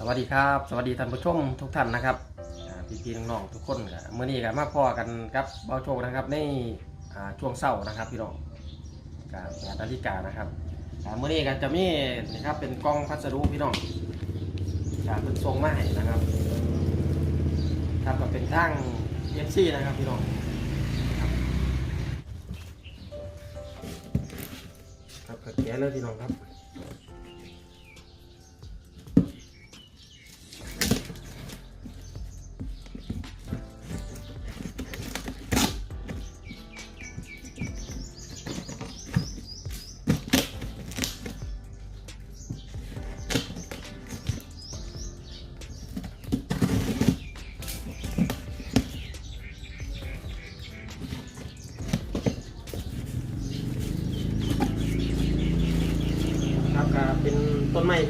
สวัสดีครับ สวัสดีท่านผู้ชมทุกท่านนะครับพี่พี่น้องๆทุกคนเมื่อนี้ก็มาพ่อกันกับเบาโชคนะครับในช่วงเศร้านะครับพี่น้องการแปดนาฬิกานะครับเมื่อนี้ก็จะมีนี่ครับเป็นกล้องพัสดุพี่น้องการเป็นทรงมาให้นะครับครับก็เป็นทางเอฟซีนะครับพี่น้องครับครับแกะเลยพี่น้องครับ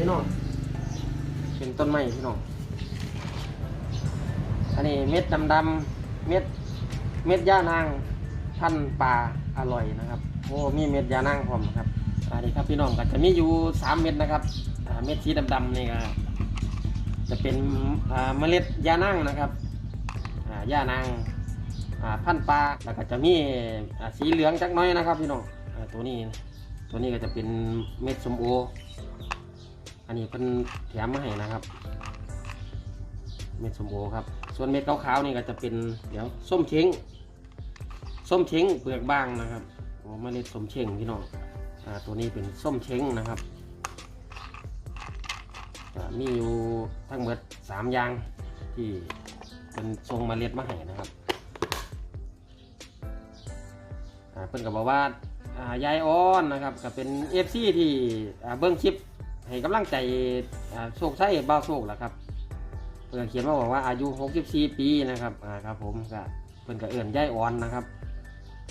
นไม้พี่น้องเป็นต้นไม้พี่น้องอันนี้เม็ดดำๆเม็ดเม็ดย่านางพันปลาอร่อยนะครับโอ้มีเม็ดยานางพร้อมครับอันนี้ครับพี่น้องก็จะมีอยู่สามเม็ดนะครับเม็ดสีดำๆนี่ก็จะเป็นเมล็ดยานางนะครับย่านางอ่าพันปลาแล้วก็จะมีสีเหลืองจักน้อยนะครับพี่น้องตัวนี้ตัวนี้ก็จะเป็นเม็ดสมโอ อันนี้เป็นแถมมาให้นะครับ เม็ดสมโอครับ ส่วนเม็ดขาวๆนี่ก็จะเป็นเดี๋ยวส้มเช้งส้มเช้งเปลือกบางนะครับโอ้เมล็ดส้มเช้งพี่น้องอ่าตัวนี้เป็นส้มเช้งนะครับมีอยู่ทั้งหมดสามอย่างที่เป็นทรงเมล็ดมาให้นะครับเพิ่นก็บอกว่ายายอ้อนนะครับก็เป็นเอฟซีที่เบิ้งคลิป ให้กำลังใจโชคชัยบ้าโชคแหละครับเพิ่นเขียนมาบอกว่าอายุ 64 ปีนะครับอ่าครับผมก็เพิ่อนก็เอื่นยายอ่อนนะครับ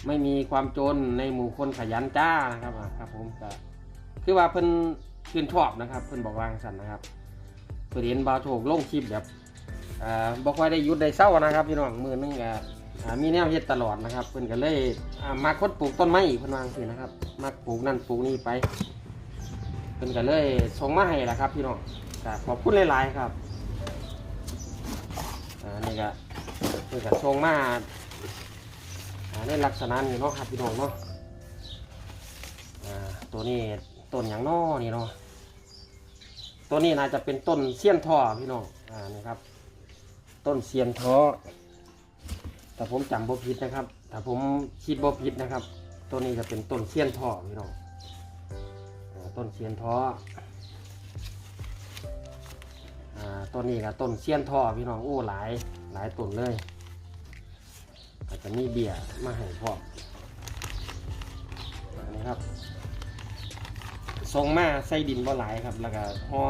ไม่มีความจนในหมู่คนขยันจ้านะครับอ่าครับผมก็คือว่าเพิ่อนชื่นชอบนะครับ เพิ่อนบอกวางสันนะครับเพิ่นเห็นบ้าโชคลงคลิปแบบอ่าบอกว่าได้ยุดได้เศร้านะครับพี่น้องมือนึงก็อ่ามีแนวเฮ็ดตลอดนะครับเพิ่อนก็เลยอ่ามาคดปลูกต้นไม้เพิ่อนวางสินะครับมาปลูกนั่นปลูกนี่ไป เพิ่นก็เลยส่งมาให้ละครับ พี่น้องก็ขอบคุณหลายๆครับอ่านี่ก็เพิ่นก็ส่งมาอ่าในลักษณะนี้เนาะครับพี่น้องเนาะอ่าตัวนี้ต้นอย่างนอนี่เนาะตัวนี้น่าจะเป็นต้นเสี้ยนท่อพี่น้องอ่านี่ครับ ต้นเสียนท้อแต่ผมจำบ่ผิดนะครับแต่ผมคิดบ่ผิดนะครับ ตัวนี้จะเป็นต้นเสี้ยนท่อพี่น้อง ต้นเสียนท้ออ่าต้นนี้กับต้นเสียนท่อพี่น้องโอ้หลายหลายต้นเลยอาจจะมีเบียร์มาให้พร้อมอันนี้ครับทรงมาใส่ดินบ่หลายครับ แล้วก็ห่อ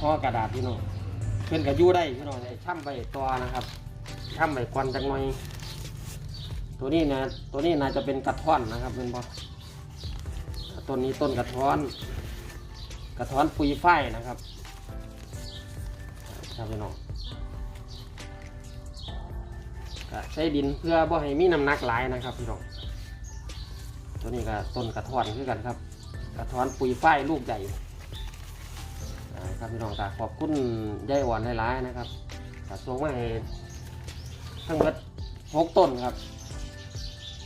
ห่อกระดาษพี่น้องเพื่อนกับยู่ได้พี่น้องไอ้ช่ำใบตัวนะครับช่ำใบควันจังหน่อยตัวนี้นะตัวนี้น่าจะเป็นกระท้อนนะครับเป็นบอ ต้นนี้ต้นกระท้อน กระท้อนปุยฝ้ายนะครับครับพี่น้องก็ใช้ดินเพื่อบ่ให้มีน้ำหนักหลายนะครับพี่น้องตัวนี้ก็ต้นกระท้อนคือกันครับ กระท้อนปุยฝ้ายลูกใหญ่ครับพี่น้องก็ขอบคุณยายอ่อนหลายๆนะครับก็ส่งมาให้ทั้งหมดหกต้นครับ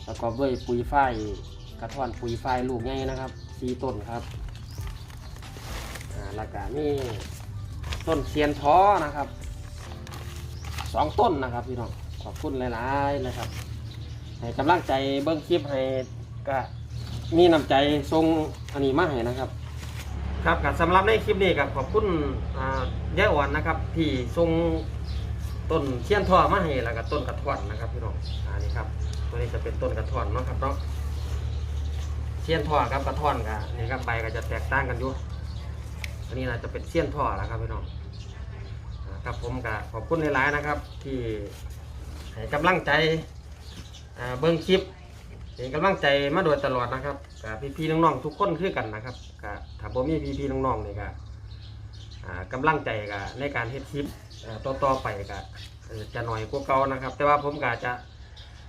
ประกอบด้วยปุยฝ้าย กระท้อนปุ๋ยฝ้ายลูกใหญ่นะครับสี่ต้นครับอ่าแล้วก็นี่ต้นเซียนท้อนะครับสองต้นนะครับพี่น้องขอบคุณหลายๆนะครับให้กำลังใจเบิ้งคลิปให้ก็มีน้ำใจทรงอันนี้มาให้นะครับ ครับกับสำหรับในคลิปนี้กับขอบคุณอ่าย่าอ่อนนะครับ ที่ทรงต้นเชียนทอมาให้แล้วก็ต้นกระท้อนนะครับพี่น้องอันนี้ครับตัวนี้จะเป็นต้นกระท้อนเนาะครับเนาะ เชียนทอกับกระท้อนกับนี่ครับใบก็จะแตกต่างกันอยู่อันนี้น่าจะเป็นเชียนทอแล้วครับพี่น้องครับผมก็ขอบคุณหลายๆนะครับ ที่ให้กำลังใจเบิ้งคลิปเป็นกำลังใจมาโดยตลอดนะครับกับพี่ๆน้องๆทุกคนคือกันนะครับกับถ้าบ่มีพี่ๆน้องๆนี่ก็กำลังใจกับในการเฮ็ดคลิปต่อๆไปก็จะหน่อยกว่าเก่านะครับ แต่ว่าผมก็จะ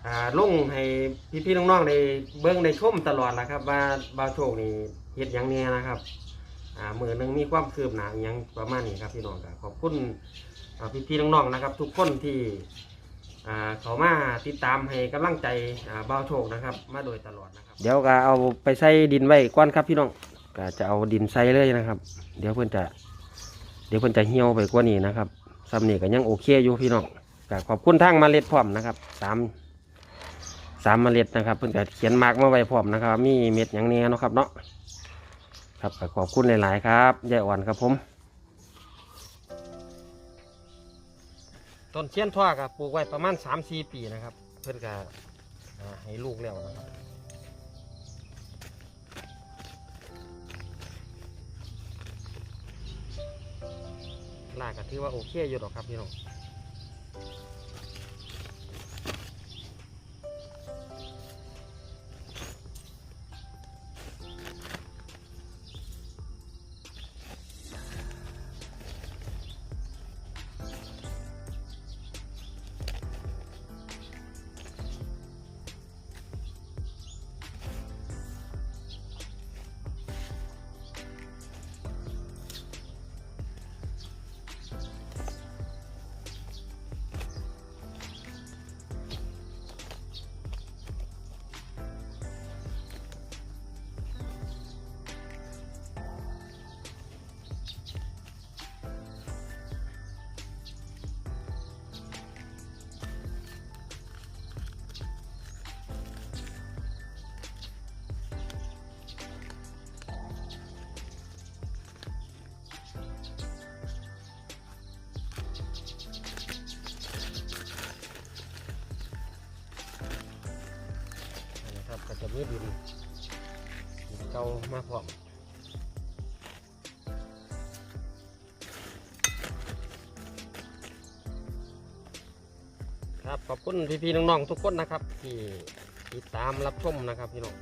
อ่าลงให้พี่พี่น้องๆได้เบิ้งได้ชมตลอดนะครับ ว่าบาวโชคนี่เฮ็ดหยังแน่นะครับอ่ามือหนึงมีความคืบหน้าอหยังประมาณนี้ครับพี่น้องขอบคุณอ่าพี่ๆน้องๆนะครับ ทุกคนที่อ่าเขามาติดตามให้กำลังใจอ่าบาโชคนะครับ มาโดยตลอดนะครับ เดี๋ยวก็เอาไปใส่ดินไว้ก่อนครับพี่น้องก็จะเอาดินใส่เลยนะครับ เดี๋ยวเพื่อนจะ เดี๋ยวเพิ่อนจะเหี่ยวไปกว่านี้นะครับซ้ำนี่ก็ยังโอเคอยู่พี่น้องก็ขอบคุณทางเมล็ดพร้อมนะครับสาม สามเมล็ดนะครับเพิ่อนก็เขียนมาร์กมาไว้พร้อมนะครับ มีเม็ดอย่างนี้นะครับเนาะครับขอบคุณหลาย ๆ ครับยายอ่อนครับผมต้นเชียนทว่าก็ปลูกไว้ประมาณสามสี่ปีนะครับ เพิ่อนก็อ่าให้ลูกแล้วนะครับลากก็ถือว่าโอเคอยู่หรอกครับพี่น้อง นะครับก็มีดินดินเก่ามาพร้อมครับขอบคุณพี่ๆน้องๆทุกคนนะครับ ที่ติดตามรับชมนะครับพี่น้อง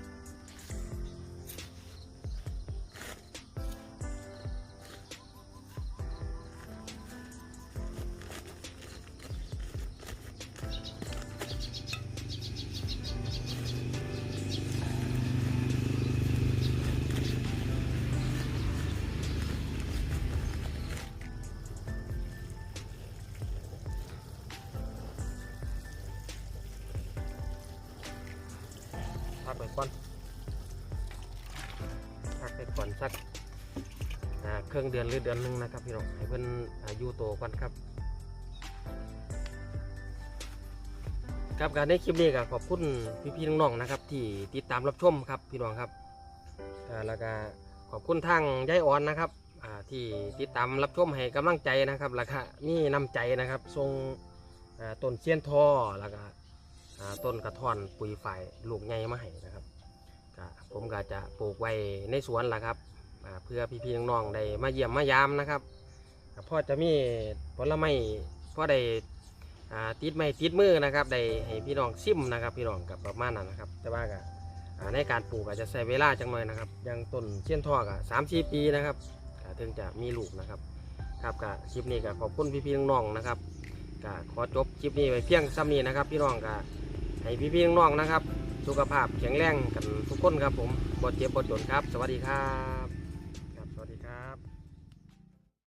ไปก่อนพักไปก่อนสักเครื่องเดือนหรือเดือนหนึ่งนะครับพี่น้องให้เพิ่นอายุโตก่อนครับครับการในคลิปนี้ก็ขอบคุณพี่ๆน้องๆนะครับ ที่ติดตามรับชมครับพี่น้องครับอ่าแล้วก็ขอบคุณทางยายอ่อนนะครับที่ติดตามรับชมให้กำลังใจนะครับแล้วก็นี่นำใจนะครับทรงต้นเชียนทอแล้วก็อ่า ต้นกระท่อนปุ๋ยฝ่ายลูกใหญ่มาให้นะครับก็ผมก็จะปลูกไว้ในสวนละครับเพื่อพี่ๆน้องๆได้มาเยี่ยมมายามนะครับพ่อจะมีผลไม้พ่อได้ติดไม่ติดมือนะครับได้ให้พี่น้องซิมนะครับ พี่น้องกับประมาณนั้นนะครับ แต่ว่าก็ในการปลูกอาจจะใช้เวลาจังหน่อยนะครับยังต้นเชี่ยนทอกอะสามสี่ปีนะครับถึงจะมีลูกนะครับ ครับก็คลิปนี้ก็ขอบคุณพี่ๆน้องๆนะครับก็ขอจบคลิปนี้ไว้เพียงซ้ำนี้นะครับ พี่น้องก็ ให้พี่ๆน้องๆนะครับ สุขภาพแข็งแรงกันทุกคนครับผมบ่เจ็บบ่จนครับ สวัสดีครับ